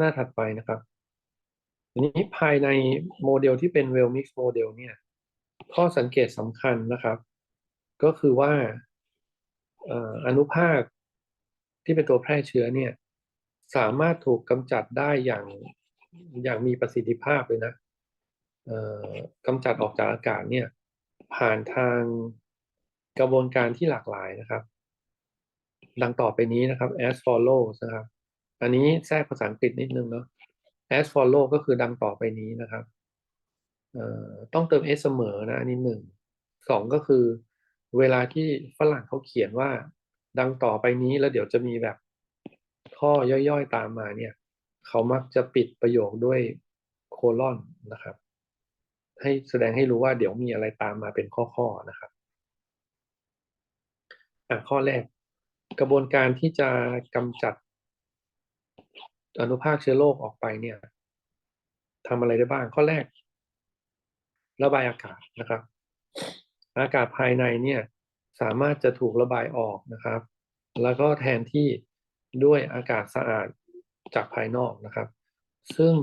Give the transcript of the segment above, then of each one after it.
หน้าถัดไปนะครับทีนี้ภายในโมเดลที่เป็น well mix โมเดลเนี่ย ข้อสังเกตสำคัญนะครับ ก็คือว่าอนุภาคที่เป็นตัวแพร่เชื้อเนี่ย สามารถถูกกำจัดได้อย่างอย่างมีประสิทธิภาพเลยนะกำจัดออกจากอากาศเนี่ย ผ่านทางกระบวนการที่หลากหลายนะครับ ดังต่อไปนี้นะครับ as follows นะครับ อันนี้แทรกภาษาอังกฤษนิดนึงเนาะ as follow ก็คือดังต่อไปนี้นะครับต้องเติม s เสมอนะอันนี้หนึ่งสองก็คือ เวลาที่ฝรั่งเขาเขียนว่า ดังต่อไปนี้แล้วเดี๋ยวจะมีแบบข้อย่อยๆตามมาเนี่ย เขามักจะปิดประโยคด้วยโคลอนนะครับ ให้แสดงให้รู้ว่าเดี๋ยวมีอะไรตามมาเป็นข้อๆนะครับอะข้อแรก กระบวนการที่จะกำจัด อนุภาคเชื้อโรคออกไปเนี่ยทำอะไรได้บ้าง ข้อแรก ระบายอากาศนะครับ อากาศภายในเนี่ยสามารถจะถูกระบายออกนะครับ แล้วก็แทนที่ด้วยอากาศสะอาดจากภายนอกนะครับ ซึ่ง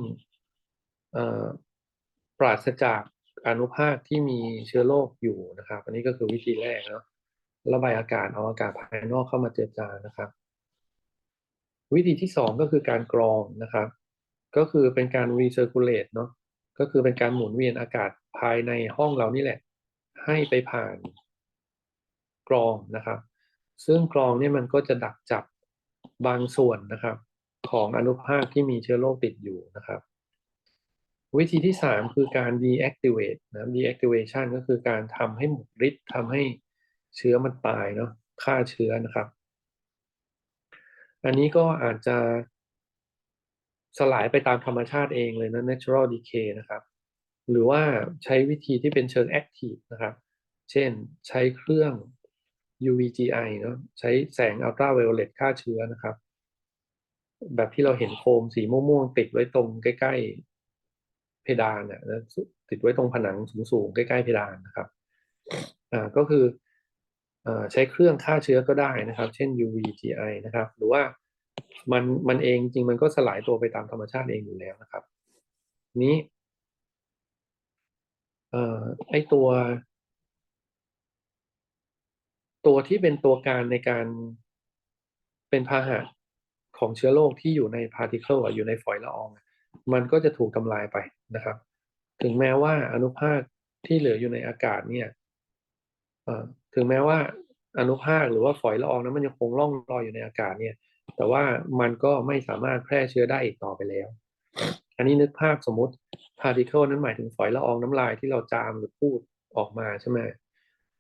ปราศจากอนุภาคที่มีเชื้อโรคอยู่นะครับ อันนี้ก็คือวิธีแรกเนาะระบายอากาศเอาอากาศภายนอกเข้ามาเจือจางนะครับ วิธีที่สองก็คือการกรองนะครับ ก็คือเป็นการ recirculate เนาะก็คือเป็นการหมุนเวียนอากาศภายในห้องเรานี่แหละ ให้ไปผ่านกรองนะครับ ซึ่งกรองเนี่ยมันก็จะดักจับบางส่วนนะครับ ของอนุภาคที่มีเชื้อโรคติดอยู่นะครับ วิธีที่สามคือการ deactivate นะ deactivation ก็คือการทำให้หมดฤทธิ์ทำให้เชื้อมันตายเนาะฆ่าเชื้อนะครับ อันนี้ก็อาจจะสลายไปตามธรรมชาติเองเลยนะ natural decay นะครับ หรือว่าใช้วิธีที่เป็นเชิง active นะครับ เช่นใช้เครื่อง UVGI เนาะใช้แสงอัลตราไวโอเลตฆ่าเชื้อนะครับ แบบที่เราเห็นโฟมสีม่วงๆติดไว้ตรงใกล้ ๆ เพดานนะติดไว้ตรงผนังสูงๆ ใกล้ ๆ เพดานนะครับอ่าก็คือใช้เครื่องฆ่าเชื้อก็ได้นะครับ เช่น UVGI นะครับ หรือว่า มันมันเองจริงมันก็สลายตัวไปตามธรรมชาติเองอยู่แล้วนะครับ นี้เอ่อไอตัว ตัวที่เป็นตัวการในการเป็นพาหะของเชื้อโรคที่อยู่ในพาร์ติเคิลอยู่ในฝอยละออง มันก็จะถูกทำลายไปนะครับ ถึงแม้ว่าอนุภาคที่เหลืออยู่ในอากาศเนี่ยถึงแม้ว่าอนุภาคหรือว่าฝอยละอองนั้นมันยังคงล่องลอยอยู่ในอากาศเนี่ย แต่ว่ามันก็ไม่สามารถแพร่เชื้อได้อีกต่อไปแล้ว อันนี้นึกภาพสมมติ particle นั้นหมายถึงฝอยละอองน้ำลายที่เราจามหรือพูดออกมาใช่ไหม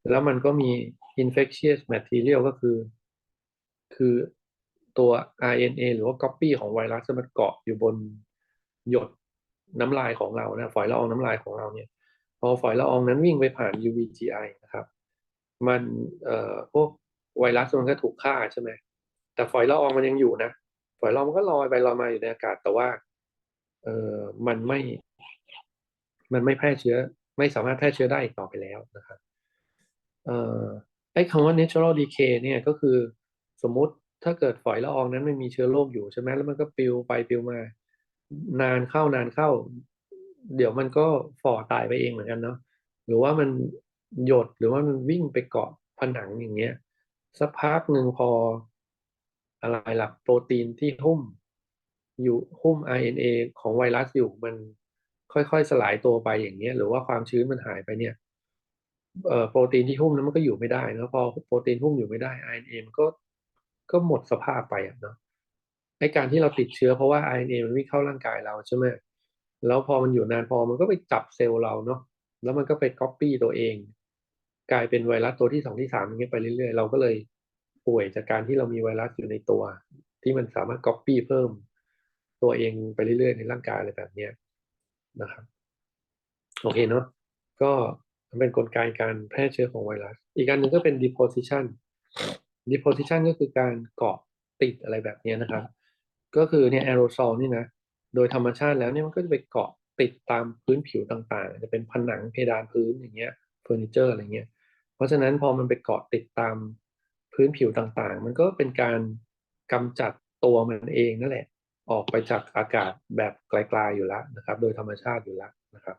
แล้วมันก็มี infectious material ก็คือ คือตัว RNA หรือว่า copy ของไวรัสมันเกาะอยู่บนหยดน้ำลายของเรานะฝอยละอองน้ำลายของเราเนี่ย พอฝอยละอองนั้นวิ่งไปผ่าน UVGI นะครับ มันเอ่อพวกไวรัสมันก็ถูกฆ่าใช่ไหม แต่ฝอยละอองมันยังอยู่นะฝอยละอองมันก็ลอยไปลอยมาอยู่ในอากาศ แต่ว่า เออมันไม่ มันไม่แพร่เชื้อ ไม่สามารถแพร่เชื้อได้อีกต่อไปแล้วนะครับ เอ่อไอ้คำว่า natural decay เนี่ยก็คือสมมติถ้าเกิดฝอยละอองนั้นไม่มีเชื้อโรคอยู่ใช่ไหมแล้วมันก็ปลิวไปปลิวมา นานเข้านานเข้า เดี๋ยวมันก็ฝ่อตายไปเองเหมือนกันเนาะหรือว่ามันหยดหรือว่ามันวิ่งไปเกาะผนังอย่างเงี้ยสักพักหนึ่งพอ อะไรล่ะโปรตีนที่หุ้มอยู่หุ้ม RNA ของไวรัสอยู่มันค่อยๆ สลายตัวไปอย่างเงี้ย หรือว่าความชื้นมันหายไปเนี่ยโปรตีนที่หุ้มนั้นมันก็อยู่ไม่ได้แล้วพอโปรตีนหุ้มอยู่ไม่ได้ RNA มันก็ก็หมดสภาพไปอะเนาะไอการที่เราติดเชื้อเพราะว่า RNA มันวิ่งเข้าร่างกายเราใช่ไหมแล้วพอมันอยู่นานพอมันก็ไปจับเซลล์เราเนาะแล้วมันก็ไปก๊อปปี้ตัวเอง กลายเป็นไวรัสตัวที่สองที่สามอย่างเงี้ยไปเรื่อยๆ เราก็เลย ป่วยจากการที่เรามีไวรัสอยู่ในตัว ที่มันสามารถก๊อปปี้เพิ่มตัวเองไปเรื่อยๆในร่างกายอะไรแบบนี้นะครับโอเคเนาะก็มันเป็นนกลไกการแพร่เชื้อของไวรัส อีกการหนึ่งก็เป็น deposition deposition ก็คือการเกาะติดอะไรแบบนี้นะครับ ก็คือเนี่ยแอโรซอลนี่นะโดยธรรมชาติแล้วเนี่ยมันก็จะไปเกาะติดตามพื้นผิวต่างๆ จะเป็นผนังเพดานพื้นอย่างเงี้ยเฟอร์นิเจอร์อะไรเงี้ย เพราะฉะนั้นพอมันไปเกาะติดตาม พื้นผิวต่างๆ มันก็เป็นการกำจัดตัวมันเองนั่นแหละ ออกไปจากอากาศแบบไกลๆอยู่แล้วนะครับ โดยธรรมชาติอยู่แล้วนะครับ